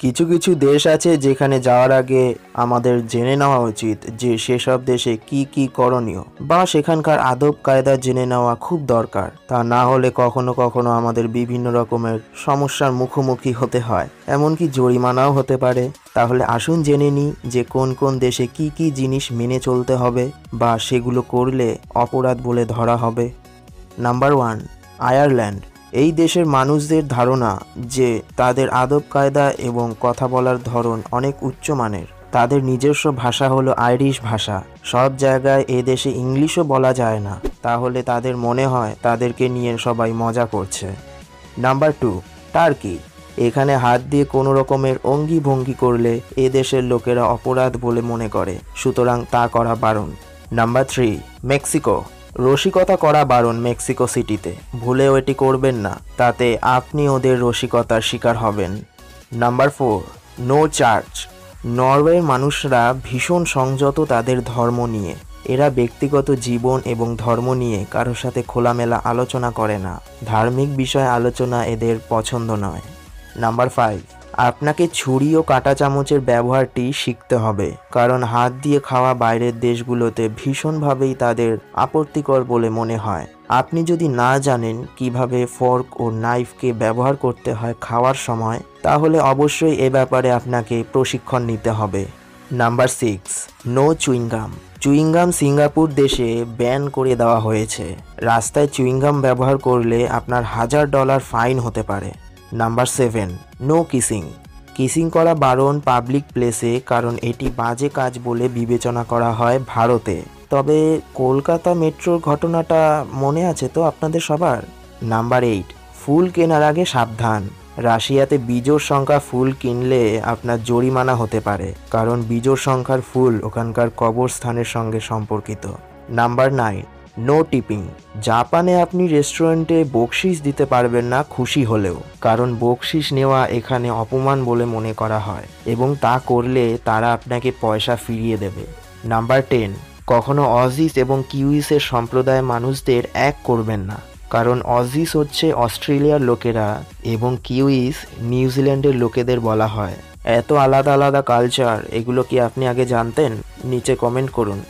কিছু কিছু দেশ আছে যেখানে যাওয়ার আগে আমাদের জেনে নেওয়া উচিত যে সেসব দেশে কি কি করণীয় বা সেখানকার আদব কায়দা জেনে নেওয়া খুব দরকার। তা না হলে কখনো কখনো আমাদের বিভিন্ন রকমের সমস্যার মুখোমুখি হতে হয়। এমনকি জরিমানাও হতে পারে। তাহলে আসুন জেনে নিই যে কোন কোন দেশে কি কি জিনিস মেনে চলতে হবে বা সেগুলো করলে অপরাধ বলে ধরা হবে। Number one, Ireland. এই দেশের মানুষদের ধারণা যে তাদের আদব কায়দা এবং কথা বলার ধরন অনেক উচ্চমানের তাদের নিজস্ব ভাষা হলো আইরিশ ভাষা। সব জায়গায় এ দেশে ইংলিশও বলা যায় না। তাহলে তাদের মনে হয় তাদেরকে নিয়ে সবাই মজা করছে। Number two, Turkey. এখানে হাত দিয়ে কোনো রকমের অঙ্গি ভঙ্গি করলে এ দেশের লোকেরা অপরাধ বলে মনে করে। সুতরাং তা করা বারণ। Number three, Mexico. রসিকতা করা বারণ মেক্সিকো সিটিতে। ভুলেও এটি করবেন না, তাতে আপনি ওদের রসিকতার শিকার হবেন। Number four, no church. নরওয়ের মানুষরা ভীষণ সংযত তাদের ধর্ম নিয়ে। এরা ব্যক্তিগত জীবন এবং ধর্ম নিয়ে কারোর সাথে খোলামেলা আলোচনা করে না। ধার্মিক বিষয় আলোচনা এদের পছন্দ নয়। নাম্বার ফাইভ আপনাকে ছুরি ও কাঁটা চামচের ব্যবহারটি শিখতে হবে, কারণ হাত দিয়ে খাওয়া বাইরের দেশগুলোতে ভীষণভাবেই তাদের আপত্তিকর বলে মনে হয়। আপনি যদি না জানেন কীভাবে ফর্ক ও নাইফকে ব্যবহার করতে হয় খাওয়ার সময়, তাহলে অবশ্যই এ ব্যাপারে আপনাকে প্রশিক্ষণ নিতে হবে। Number six, no chewing gum. Chewing gum Singapore দেশে ব্যান করে দেওয়া হয়েছে। রাস্তায় চুইংগাম ব্যবহার করলে আপনার হাজার ডলার ফাইন হতে পারে। Number seven, no kissing. Kissing করা বারণ পাবলিক প্লেসে কারণ এটি বাজে কাজ বলে বিবেচনা করা হয় ভারতে। তবে কলকাতা মেট্রোর ঘটনাটা মনে আছে তো আপনাদের সবার? নাম্বার এইট, ফুল কেনার আগে সাবধান। রাশিয়াতে বিজোড় সংখ্যা ফুল কিনলে আপনার জরিমানা হতে পারে, কারণ বিজোড় সংখ্যার ফুল ওখানকার কবরস্থানের সঙ্গে সম্পর্কিত। নাম্বার নাইন নো টিপিং জাপানে আপনি রেস্টুরেন্টে বকশিস দিতে পারবেন না খুশি হলেও। কারণ বকশিস নেওয়া এখানে অপমান বলে মনে করা হয় এবং তা করলে তারা আপনাকে পয়সা ফিরিয়ে দেবে। নাম্বার টেন কখনো অজিস এবং কিউইসের সম্প্রদায় মানুষদের এক করবেন না। কারণ অজিস হচ্ছে অস্ট্রেলিয়ার লোকেরা এবং কিউইস নিউজিল্যান্ডের লোকেদের বলা হয়। এত আলাদা আলাদা কালচার এগুলো কি আপনি আগে জানতেন? নিচে কমেন্ট করুন।